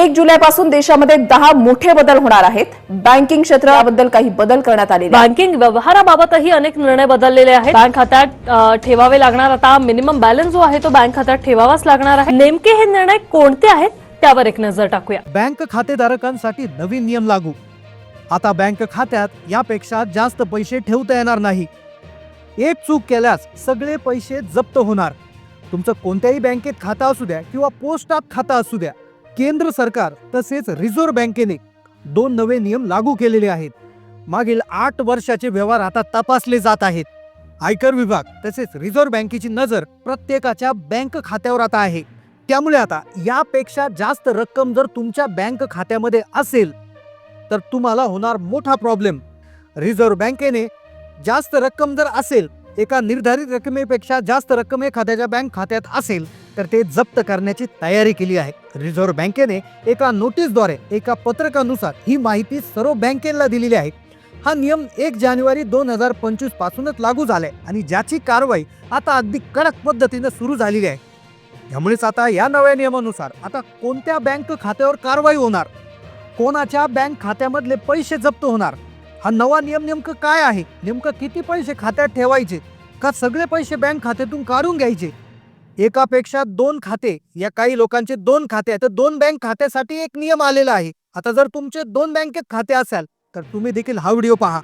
एक जुलै पासून देशामध्ये दहा मोठे बदल होणार आहेत. बँकिंग क्षेत्राबद्दल काही बदल करण्यात आलेले आहेत. बँकिंग व्यवहाराबाबतही अनेक निर्णय बदललेले आहेत. बँक खात्यात ठेवावे लागणार. आता मिनिमम बॅलन्स जो आहे तो बँक खात्यात ठेवावाच लागणार आहे. नेमके हे निर्णय कोणते आहेत? त्यावर एक नजर टाकूया. बँक खातेधारकांसाठी नवीन नियम लागू. आता बँक खात्यात यापेक्षा जास्त पैसे ठेवता येणार नाही. एक चूक केल्यास सगळे पैसे जप्त होणार. तुमचं कोणत्याही बँकेत खातं असू द्या किंवा पोस्टात खातं असू द्या. केंद्र सरकार तसेच रिझर्व्ह बँकेने दोन नवे नियम लागू केलेले आहेत. मागील आठ वर्षाचे व्यवहार आता तपासले जात आहेत. आयकर विभाग तसेच रिझर्व्ह बँकेची नजर प्रत्येकाच्या बँक खात्यावर आता आहे. त्यामुळे आता यापेक्षा जास्त रक्कम जर तुमच्या बँक खात्यामध्ये असेल तर तुम्हाला होणार मोठा प्रॉब्लेम. रिझर्व्ह बँकेने जास्त रक्कम जर असेल एका निर्धारित रकमेपेक्षा जास्त रक्कम एखाद्याच्या बँक खात्यात असेल तर ते जप्त करण्याची तयारी केली आहे. रिझर्व्ह बँकेने एका नोटीसद्वारे एका पत्रकानुसार ही माहिती सर्व बँकेला दिलेली आहे. हा नियम एक जानेवारी दोन हजार पंचवीस पासूनच लागू झालाय आणि ज्याची कारवाई आता अगदी कडक पद्धतीनं सुरू झालेली आहे. त्यामुळेच आता या नव्या नियमानुसार आता कोणत्या बँक खात्यावर कारवाई होणार? कोणाच्या बँक खात्यामधले पैसे जप्त होणार? हा नवा नियम नेमकं काय आहे? नेमकं किती पैसे खात्यात ठेवायचे? का सगळे पैसे बँक खात्यातून काढून घ्यायचे? एकापेक्षा दोन खाते या काही लोकांचे दोन खाते आहेत. तर दोन बँक खात्यासाठी एक नियम आलेला आहे. आता जर तुमचे दोन बँकेत खाते असाल तर तुम्ही देखील हा व्हिडिओ पहा.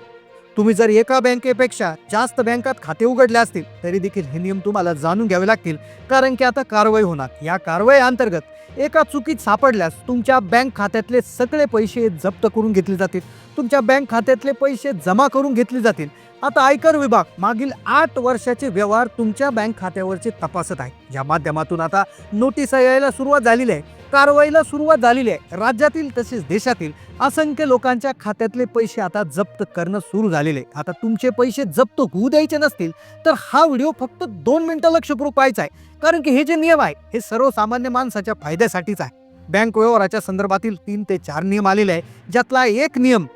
तुम्ही जर एका बँकेपेक्षा जास्त बँकात खाते उघडले असतील तरी देखील हे नियम तुम्हाला जाणून घ्यावे लागतील. कारण की आता कारवाई होणार. या कारवाई अंतर्गत एका चुकीत सापडल्यास तुमच्या बँक खात्यातले सगळे पैसे जप्त करून घेतले जातील. तुमच्या बँक खात्यातले पैसे जमा करून घेतले जातील. आता आयकर विभाग मागील आठ वर्षाचे व्यवहार तुमच्या बँक खात्यावरचे तपासत आहे. या माध्यमातून आता नोटीस यायला सुरुवात झालेली आहे. कारवाईला सुरुवात झालेली आहे. राज्यातील तसेच देशातील असंख्य लोकांच्या खात्यातले पैसे आता जप्त करणं सुरू झालेले आहे. आता तुमचे पैसे जप्त होऊ द्यायचे नसतील तर हा व्हिडिओ फक्त दोन मिनिटं लक्षपूर्वक पाहायचा आहे. कारण की हे जे नियम आहे हे सर्वसामान्य माणसाच्या फायद्यासाठीच आहे. बँक व्यवहाराच्या संदर्भातील तीन ते चार नियम आलेले आहे ज्यातला एक नियम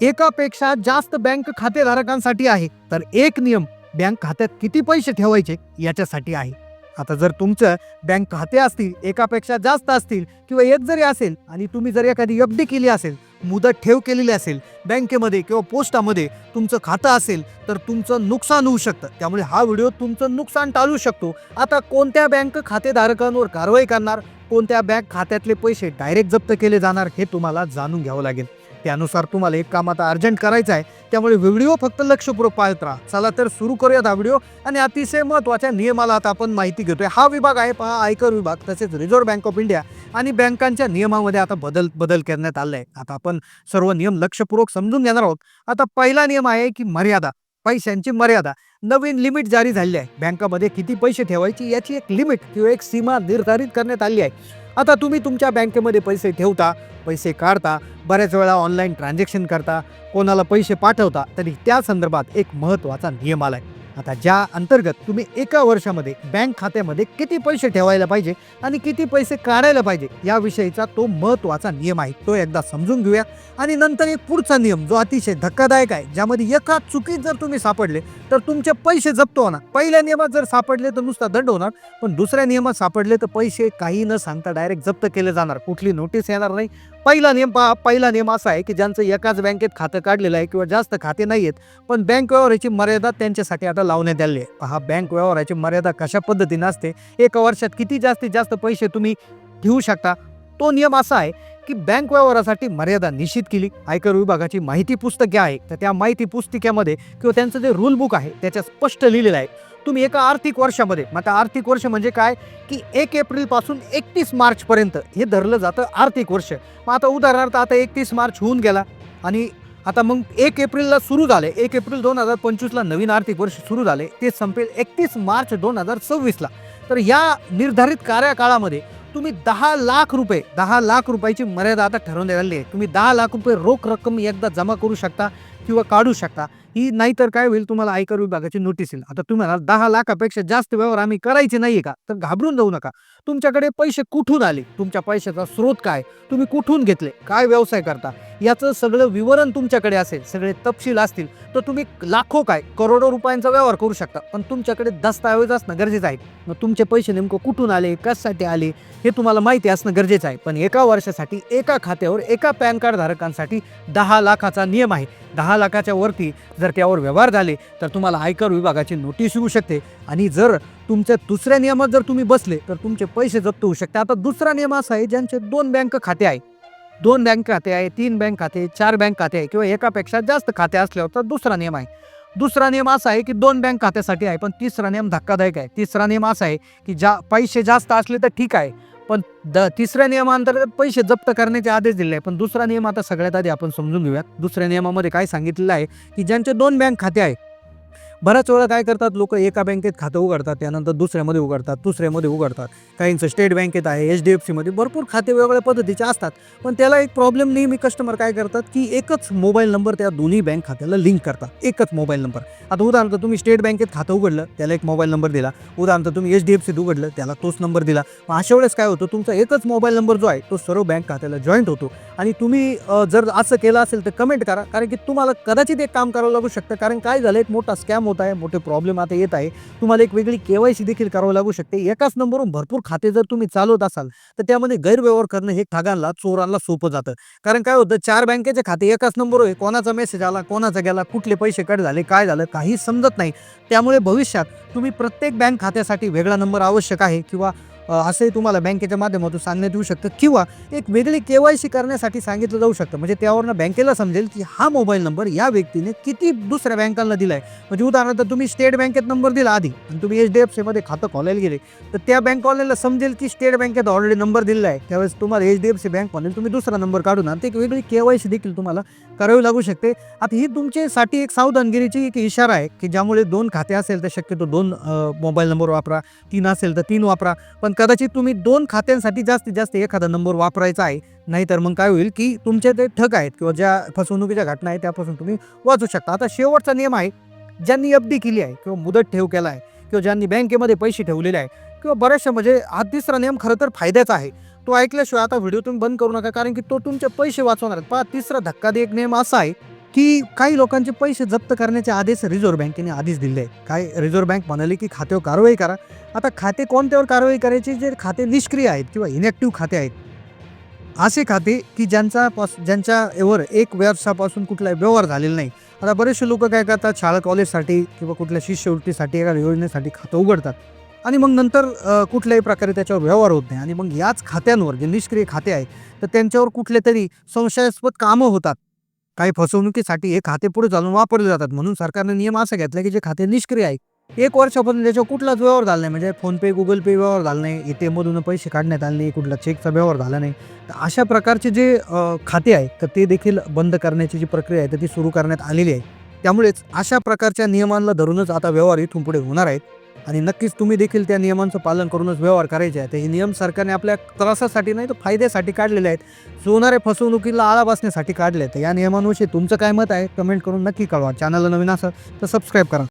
एकापेक्षा जास्त बँक खातेधारकांसाठी आहे. तर एक नियम बँक खात्यात किती पैसे ठेवायचे याच्यासाठी आहे. आता जर तुमचं बँक खाते असतील एकापेक्षा जास्त असतील किंवा एक जरी असेल आणि तुम्ही जर एखादी एफ डी केली असेल मुदत ठेव केलेली असेल बँकेमध्ये किंवा पोस्टामध्ये तुमचं खातं असेल तर तुमचं नुकसान होऊ शकतं. त्यामुळे हा व्हिडिओ तुमचं नुकसान टाळू शकतो. आता कोणत्या बँक खातेधारकांवर कारवाई करणार? कोणत्या बँक खात्यातले पैसे डायरेक्ट जप्त केले जाणार हे तुम्हाला जाणून घ्यावं लागेल. त्यानुसार तुम्हाला एक काम आता अर्जंट करायचं आहे. त्यामुळे व्हिडिओ फक्त लक्षपूर्वक पाहत राहा. चला तर सुरू करूयात हा व्हिडिओ. आणि अतिशय महत्त्वाच्या नियमाला आता आपण माहिती घेतोय. हा विभाग आहे पहा आयकर विभाग तसेच रिझर्व्ह बँक ऑफ इंडिया आणि बँकांच्या नियमामध्ये आता बदल बदल करण्यात आलाय. आहे आता आपण सर्व नियम लक्षपूर्वक समजून घेणार आहोत. आता पहिला नियम आहे की मर्यादा. पैशांची मर्यादा. नवीन लिमिट जारी झाली आहे. बँकामध्ये किती पैसे ठेवायची याची एक लिमिट किंवा एक सीमा निर्धारित करण्यात आली आहे. आता तुम्ही तुमच्या बँकेमध्ये पैसे ठेवता पैसे काढता बऱ्याच वेळा ऑनलाईन ट्रान्झॅक्शन करता कोणाला पैसे पाठवता तरी त्या संदर्भात एक महत्त्वाचा नियम आलाय. आता ज्या अंतर्गत तुम्ही एका वर्षामध्ये बँक खात्यामध्ये किती पैसे ठेवायला पाहिजे आणि किती पैसे काढायला पाहिजे याविषयीचा तो महत्त्वाचा नियम आहे. तो एकदा समजून घेऊया. आणि नंतर एक पुढचा नियम जो अतिशय धक्कादायक आहे ज्यामध्ये एका चुकीत जर तुम्ही सापडले तर तुमचे पैसे जप्त होणार. पहिल्या नियमात जर सापडले तर नुसता दंड होणार. पण दुसऱ्या नियमात सापडले तर पैसे काही न सांगता डायरेक्ट जप्त केले जाणार. कुठली नोटीस येणार नाही. पहिला नियम पहा पहिला नियम असा आहे की ज्यांचं एकाच बँकेत खातं काढलेलं आहे किंवा जास्त खाते नाही आहेत पण बँक व्यवहाराची मर्यादा त्यांच्यासाठी आता लावण्यात आली आहे. पहा बँक व्यवहाराची मर्यादा कशा पद्धतीने असते? एका वर्षात किती जास्तीत जास्त पैसे तुम्ही घेऊ शकता? तो नियम असा आहे की बँक व्यवहारासाठी मर्यादा निश्चित केली. आयकर विभागाची माहिती पुस्तके आहे. तर त्या माहिती पुस्तिकेमध्ये किंवा त्यांचं जे रूल बुक आहे त्याच्यात स्पष्ट लिहिलेलं आहे. तुम्ही एका आर्थिक वर्षामध्ये मग आता आर्थिक वर्ष म्हणजे काय? की एक एप्रिलपासून एकतीस मार्चपर्यंत हे धरलं जातं आर्थिक वर्ष. मग आता उदाहरणार्थ आता एकतीस मार्च होऊन गेला आणि आता मग एक एप्रिलला सुरू झाले. एक एप्रिल दोन हजार पंचवीसला नवीन आर्थिक वर्ष सुरू झाले. ते संपेल एकतीस मार्च दोन हजार सव्वीसला. तर या निर्धारित कार्यकाळामध्ये तुम्ही दहा लाख रुपये दहा लाख रुपयाची मर्यादा आता ठरवण्यात आली आहे. तुम्ही दहा लाख रुपये रोख रक्कम एकदा जमा करू शकता किंवा काढू शकता. की नाहीतर काय होईल तुम्हाला आयकर विभागाची नोटीस येईल. आता तुम्हाला दहा लाखापेक्षा जास्त व्यवहार आम्ही करायचे नाहीये का? तर घाबरून जाऊ नका. तुमच्याकडे पैसे कुठून आले? तुमच्या पैशाचा स्रोत काय? तुम्ही कुठून घेतले? काय व्यवसाय करता? याचं सगळं विवरण तुमच्याकडे असेल सगळे तपशील असतील तर तुम्ही लाखो काय करोडो रुपयांचा व्यवहार करू शकता. पण तुमच्याकडे दस्तावेज असणं गरजेचं आहे. मग तुमचे पैसे नेमकं कुठून आले कशासाठी आले हे तुम्हाला माहिती असणं गरजेचं आहे. पण एका वर्षासाठी एका खात्यावर एका पॅन कार्ड धारकांसाठी दहा लाखाचा नियम आहे. दहा लाखाच्या वरती जर त्यावर व्यवहार झाले तर तुम्हाला आयकर विभागाची नोटीस येऊ शकते. आणि जर तुमच्या दुसऱ्या नियमात जर तुम्ही बसले तर तुमचे पैसे जप्त होऊ शकते. आता दुसरा नियम असा आहे ज्यांचे दोन बँक खाते आहे. दोन बँक खाते आहे तीन बँक खाते चार बँक खाते आहे किंवा एकापेक्षा जास्त खाते असल्यावर तर दुसरा नियम आहे. दुसरा नियम असा आहे की दोन बँक खात्यासाठी आहे पण तिसरा नियम धक्कादायक आहे. तिसरा नियम असा आहे की ज्या पैसे जास्त असले तर ठीक आहे पण द तिसऱ्या नियमाअंतर्गत पैसे जप्त करण्याचे आदेश दिले आहे. पण दुसरा नियम आता सगळ्यात आधी आपण समजून घेऊयात. दुसऱ्या नियमामध्ये काय सांगितलेलं आहे की ज्यांचे दोन बँक खाते आहे बऱ्याच वेळा काय करतात लोक एका बँकेत खातं उघडतात त्यानंतर दुसऱ्यामध्ये उघडतात दुसऱ्यामध्ये उघडतात. काहींचं स्टेट बँकेत आहे एच डी एफ सीमध्ये भरपूर खाते वेगवेगळ्या पद्धतीचे असतात. पण त्याला एक प्रॉब्लेम नेहमी कस्टमर काय करतात की एकच मोबाईल नंबर त्या दोन्ही बँक खात्याला लिंक करतात. एकच मोबाईल नंबर आता उदाहरणार्थ तुम्ही स्टेट बँकेत खातं उघडलं त्याला एक मोबाईल नंबर दिला. उदाहरणार्थ तुम्ही एच डी एफ सीत उघडलं त्याला तोच नंबर दिला. मग अशा वेळेस काय होतं तुमचा एकच मोबाईल नंबर जो आहे तो सर्व बँक खात्याला जॉईंट होतो. आणि तुम्ही जर असं केलं असेल तर कमेंट करा कारण की तुम्हाला कदाचित एक काम करावं लागू शकतं. कारण काय झालं एक मोठा स्कॅम होत आहे मोठे प्रॉब्लेम आता येत आहे. तुम्हाला एक वेगळी केवायसी देखील करावं लागू शकते. एकाच नंबरवरून भरपूर खाते जर तुम्ही चालवत असाल तर त्यामध्ये गैरव्यवहार करणं हे ठगांना चोरांना सोपं जातं. कारण काय होतं चार बँकेचे खाते एकाच नंबरवर आहे. कोणाचा मेसेज आला कोणाचा गेला कुठले पैसे कट झाले काय झालं काही समजत नाही. त्यामुळे भविष्यात तुम्ही प्रत्येक बँक खात्यासाठी वेगळा नंबर आवश्यक आहे किंवा असंही तुम्हाला बँकेच्या माध्यमातून सांगण्यात येऊ शकतं. किंवा एक वेगळी के वाय सी करण्यासाठी सांगितलं जाऊ शकतं. म्हणजे त्यावरनं बँकेला समजेल की हा मोबाईल नंबर या व्यक्तीने किती दुसऱ्या बँकांना दिला आहे म्हणजे उदाहरणार्थ तुम्ही स्टेट बँकेत नंबर दिला आधी आणि तुम्ही एच डी एफ सीमध्ये खातं खोलायला गेले तर त्या बँकवाल्याला समजेल की स्टेट बँकेत ऑलरेडी नंबर दिलेला आहे त्यावेळेस तुम्हाला H D F C bank तुम्ही दुसरा नंबर काढून आणि. एक वेगळी सी देखील तुम्हाला करावी लागू शकते. आता ही तुमच्यासाठी एक सावधानगिरीची एक इशारा आहे की ज्यामुळे दोन खाते असेल तर शक्यतो दोन मोबाईल नंबर वापरा तीन असेल तर तीन वापरा. पण कदाचित तुम्ही दोन खात्यांसाठी जास्तीत जास्त एखादा नंबर वापरायचा आहे. नाहीतर मग काय होईल की तुमचे ते ठग आहेत किंवा ज्या फसवणुकीच्या घटना आहेत त्यापासून तुम्ही वाचू शकता. आता शेवटचा नियम आहे ज्यांनी एफ डी केली आहे किंवा मुदत ठेव केला आहे किंवा ज्यांनी बँकेमध्ये पैसे ठेवलेले आहे किंवा बऱ्याचशा म्हणजे हा तिसरा नियम खरं तर फायद्याचा आहे. तो ऐकल्याशिवाय आता व्हिडिओ तुम्ही बंद करू नका कारण की तो तुमचे पैसे वाचवणार आहेत. पहा तिसरा धक्कादायक नियम असा आहे की काही लोकांचे पैसे जप्त करण्याचे आदेश रिझर्व्ह बँकेने आधीच दिले आहे काय रिझर्व्ह बँक म्हणाले की खात्यावर कारवाई करा. आता खाते कोणत्यावर कारवाई करायची? जे खाते निष्क्रिय आहेत किंवा इनॅक्टिव्ह खाते आहेत. असे खाते की ज्यांचा पास ज्यांच्यावर एक वर्षापासून कुठलाही व्यवहार झालेला नाही. आता बरेचसे लोक काय करतात? शाळा कॉलेजसाठी किंवा कुठल्या शिष्यवृत्तीसाठी एका योजनेसाठी खातं उघडतात. आणि मग नंतर कुठल्याही प्रकारे त्याच्यावर व्यवहार होत नाही. आणि मग याच खात्यांवर जे निष्क्रिय खाते आहे तर त्यांच्यावर कुठले तरी संशयास्पद कामं होतात. काही फसवणुकीसाठी हे खाते पुढे चालून वापरले जातात. म्हणून सरकारने नियम असा घेतला की जे खाते निष्क्रिय आहे एक वर्षापासून त्याच्यावर कुठलाच व्यवहार झाला नाही. म्हणजे फोनपे गुगल पे व्यवहार झाला नाही. ए टी एममधून पैसे काढण्यात आले नाही. कुठला चेकचा व्यवहार झाला नाही. तर अशा प्रकारचे जे खाते आहे तर ते देखील बंद करण्याची जी प्रक्रिया आहे तर ती सुरू करण्यात आलेली आहे. त्यामुळेच अशा प्रकारच्या नियमांना धरूनच आता व्यवहार इथून पुढे होणार आहेत. आणि नक्कीच तुम्ही देखील त्या नियमांचं पालन करूनच व्यवहार करायचे आहे तर हे नियम सरकारने आपल्या त्रासासाठी नाही तर फायद्यासाठी काढलेले आहेत. सोनारे फसवणुकीला आळा बसण्यासाठी काढले आहेत या नियमांविषयी तुमचं काय मत आहे कमेंट करून नक्की कळवा. चॅनलला नवीन असं तर सबस्क्राईब करा.